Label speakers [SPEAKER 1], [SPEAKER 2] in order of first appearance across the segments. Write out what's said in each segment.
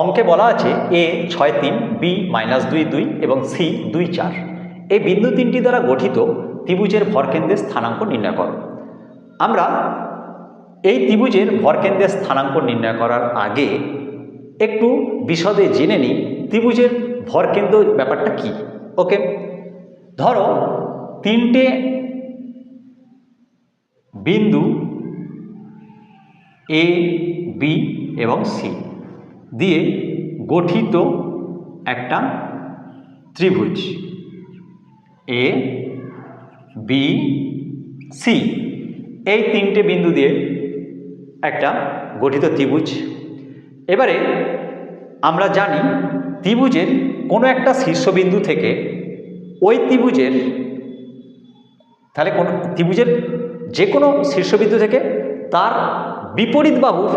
[SPEAKER 1] অঙ্কে বলা আছে এ ছয় তিন, বি মাইনাস দুই দুই এবং সি দুই চার। এই বিন্দু তিনটি দ্বারা গঠিত ত্রিভুজের ভরকেন্দ্রের স্থানাঙ্ক নির্ণয় করো। আমরা এই ত্রিভুজের ভরকেন্দ্রের স্থানাঙ্ক নির্ণয় করার আগে একটু বিশদে জেনে নিই ত্রিভুজের ভরকেন্দ্র ব্যাপারটা কি। ওকে? ধরো তিনটে বিন্দু এ, বি এবং সি। দিয়ে গঠিত একটা ত্রিভুজ। এ বি সি এই তিনটে বিন্দু দিয়ে একটা গঠিত ত্রিভুজ। এবারে আমরা জানি ত্রিভুজের কোনো একটা শীর্ষবিন্দু থেকে ওই ত্রিভুজের তাহলে কোন ত্রিভুজের যে কোনো শীর্ষবিন্দু থেকে তার বিপরীত বাহুর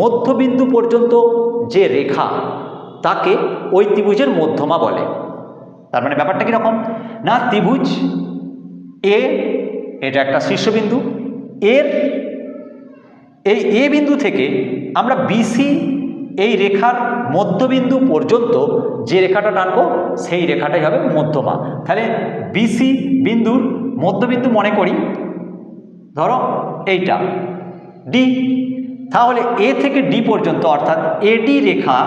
[SPEAKER 1] মধ্যবিন্দু পর্যন্ত যে রেখা তাকে ওই ত্রিভুজের মধ্যমা বলে। তার মানে ব্যাপারটা কীরকম? না, ত্রিভুজ এ, এটা একটা শীর্ষবিন্দু, এর এই এ বিন্দু থেকে আমরা বিসি এই রেখার মধ্যবিন্দু পর্যন্ত যে রেখাটা টানবো, সেই রেখাটাই হবে মধ্যমা। তাহলে বিসি বিন্দুর মধ্যবিন্দু মনে করি। ধরো এইটা। ডি তাহলে এ থেকে ডি পর্যন্ত, অর্থাৎ এডি রেখা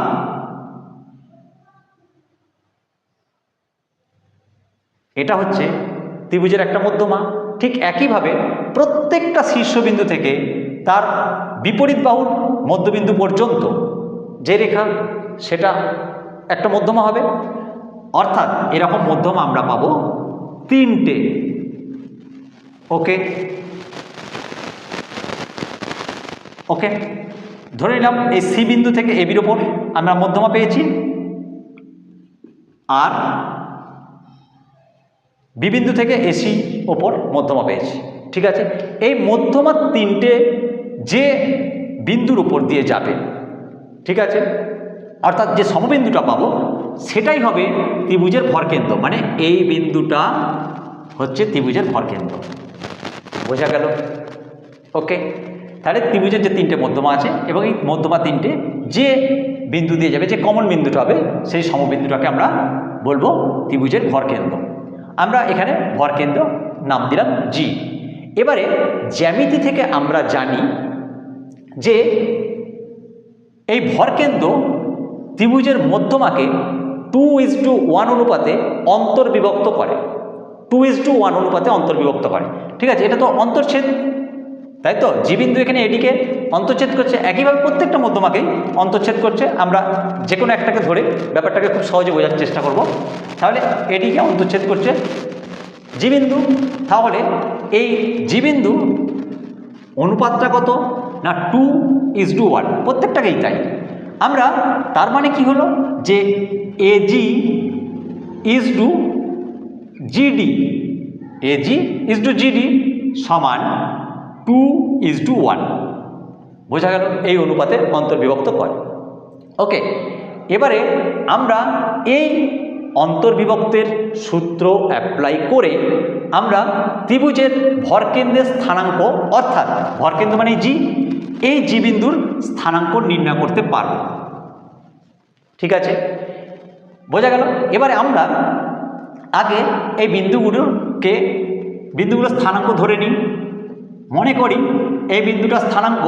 [SPEAKER 1] এটা হচ্ছে ত্রিভুজের একটা মধ্যমা। ঠিক একইভাবে প্রত্যেকটা শীর্ষবিন্দু থেকে তার বিপরীত বাহুর মধ্যবিন্দু পর্যন্ত যে রেখা, সেটা একটা মধ্যমা হবে। অর্থাৎ এরকম মধ্যমা আমরা পাবো তিনটে। ওকে? ওকে ধরে নিলাম এই সি বিন্দু থেকে এবির ওপর আমরা মধ্যমা পেয়েছি। আর বি বিন্দু থেকে এসি ওপর মধ্যমা পেয়েছি। ঠিক আছে? এই মধ্যমা তিনটে যে বিন্দুর উপর দিয়ে যাবে, ঠিক আছে? অর্থাৎ যে সমবিন্দুটা পাবো, সেটাই হবে ত্রিভুজের ভরকেন্দ্র মানে এই বিন্দুটা হচ্ছে ত্রিভুজের ভরকেন্দ্র বোঝা গেল? ওকে তাহলে ত্রিভুজের যে তিনটে মধ্যমা আছে এবং এই মধ্যমা তিনটে যে বিন্দু দিয়ে যাবে, যে কমন বিন্দুটা হবে, সেই সমবিন্দুটাকে আমরা বলব ত্রিভুজের ভরকেন্দ্র আমরা এখানে ভরকেন্দ্র নাম দিলাম জি এবারে জ্যামিতি থেকে আমরা জানি যে এই ভরকেন্দ্র ত্রিভুজের মধ্যমাকে টু ইজ টু ওয়ান অনুপাতে অন্তর্বিভক্ত করে। টু ইজ টু ওয়ান অনুপাতে অন্তর্বিভক্ত করে। ঠিক আছে? এটা তো অন্তর্ছেদ তাই তো জি বিন্দু এখানে এডিকে অন্তর্ছেদ করছে। একইভাবে প্রত্যেকটা মধ্যমাকেই অন্তর্ছেদ করছে। আমরা যে কোনো একটাকে ধরে ব্যাপারটাকে খুব সহজে বোঝার চেষ্টা করব। তাহলে এডিকে অন্তচ্ছেদ করছে জি বিন্দু তাহলে এই জি বিন্দু অনুপাতটা কত না টু ইজ টু ওয়ান? প্রত্যেকটাকেই তাই। আমরা তার মানে কি হলো? যে AG is to GD AG is to GD সমান টু ইজ টু ওয়ান। বোঝা গেল এই অনুপাতে অন্তর্বিভক্ত করে। ওকে, এবারে আমরা এই অন্তর্বিভক্তের সূত্র অ্যাপ্লাই করে আমরা ত্রিভুজের ভরকেন্দ্রের স্থানাঙ্ক, অর্থাৎ ভরকেন্দ্র মানে জি এই জি বিন্দুর স্থানাঙ্ক নির্ণয় করতে পারব। ঠিক আছে? বোঝা গেল? এবারে আমরা আগে এই বিন্দুগুলোকে, বিন্দুগুলোর স্থানাঙ্ক ধরে নিই। মনে করি এই বিন্দুটার স্থানাঙ্ক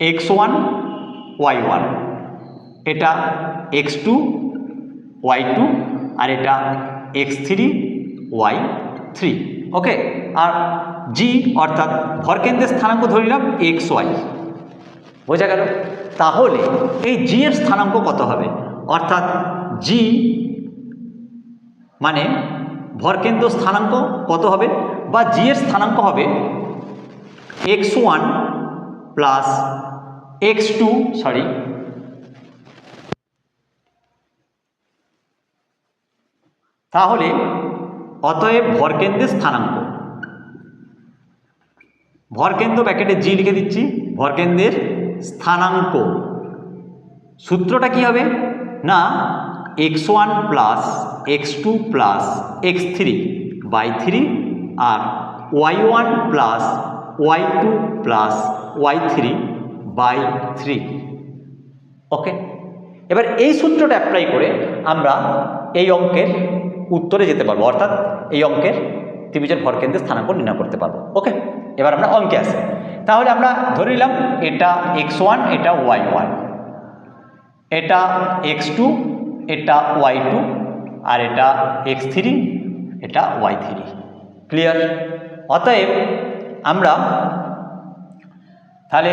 [SPEAKER 1] এক্স ওয়ান ওয়াই ওয়ান এটা এক্স টু ওয়াই টু আর এটা x three y three okay আর জি অর্থাৎ ভরকেন্দ্রের স্থানাঙ্ক ধরে নিলাম এক্স ওয়াই বোঝা গেল? তাহলে এই জি এর স্থানাঙ্ক কত হবে? অর্থাৎ জি মানে ভরকেন্দ্র স্থানাঙ্ক কত হবে? বা জি এর স্থানাঙ্ক হবে x one plus x two sorry তাহলে অতএব ভরকেন্দ্রের স্থানাঙ্ক। ভরকেন্দ্র ব্যাকেটে জি লিখে দিচ্ছি, ভরকেন্দ্রের স্থানাঙ্ক। সূত্রটা কি হবে? না x one plus x two plus x three by three R y one plus y two plus y three by three. Okay? এবার এই সূত্রটা অ্যাপ্লাই করে আমরা এই অঙ্কের উত্তরে যেতে পারব, অর্থাৎ এই অঙ্কের ত্রিভুজের ভরকেন্দ্রের স্থানাঙ্ক নির্ণয় করতে পারব। ওকে? এবার আমরা অঙ্কে আসি। তাহলে আমরা ধরে নিলাম এটা এক্স ওয়ান, এটা ওয়াই ওয়ান। এটা এক্স টু, এটা ওয়াই টু, আর এটা এক্স থ্রি, এটা ওয়াই থ্রি। ক্লিয়ার অতএব আমরা তাহলে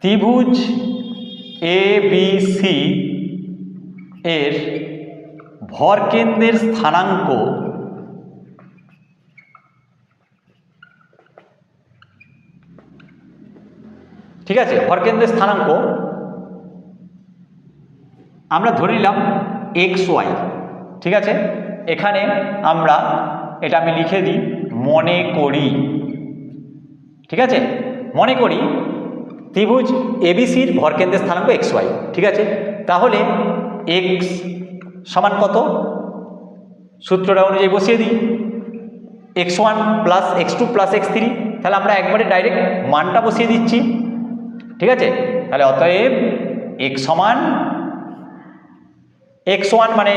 [SPEAKER 1] ত্রিভুজ এ বি সি এর ভরকেন্দ্রের স্থানাঙ্ক ঠিক আছে? ভরকেন্দ্রের স্থানাঙ্ক আমরা ধরে নিলাম এক্স ওয়াই ঠিক আছে? এখানে আমরা এটা আমি লিখে দিই, মনে করি। ঠিক আছে? মনে করি, ত্রিভুজ এবিসির ভরকেন্দ্রের স্থানাঙ্ক এক্স ওয়াই ঠিক আছে? তাহলে এক্স সমান কত? সূত্রটা অনুযায়ী বসিয়ে দিই। X one plus x two plus x three তাহলে আমরা একবারে ডাইরেক্ট মানটা বসিয়ে দিচ্ছি। ঠিক আছে? তাহলে অতএব এক্স সমান এক্স ওয়ান মানে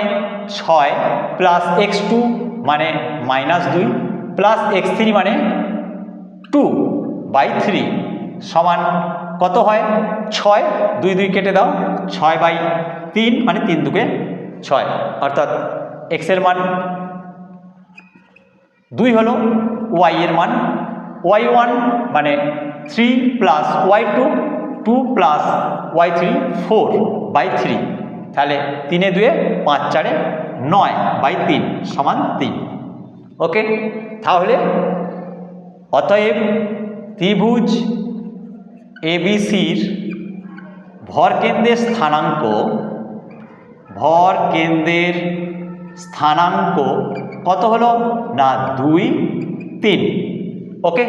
[SPEAKER 1] ছয় প্লাস এক্স টু মানে মাইনাস দুই প্লাস এক্স থ্রি মানে টু বাই থ্রি সমান কত হয়? ছয়। দুই দুই কেটে দাও। ছয় বাই তিন মানে তিন দুকে ছয়। অর্থাৎ এক্সের মান দুই হলো ওয়াই এর মান। ওয়াই ওয়ান মানে three plus y two two plus y three four by three তাহলে তিনে দুয়ে পাঁচ চারে নয় বাই তিন সমান তিন। ওকে? তাহলে অতএব ত্রিভুজ এবিসির ভরকেন্দ্রের স্থানাঙ্ক, ভর কেন্দ্রের স্থানাঙ্ক কত হলো? না, দুই, তিন। ওকে?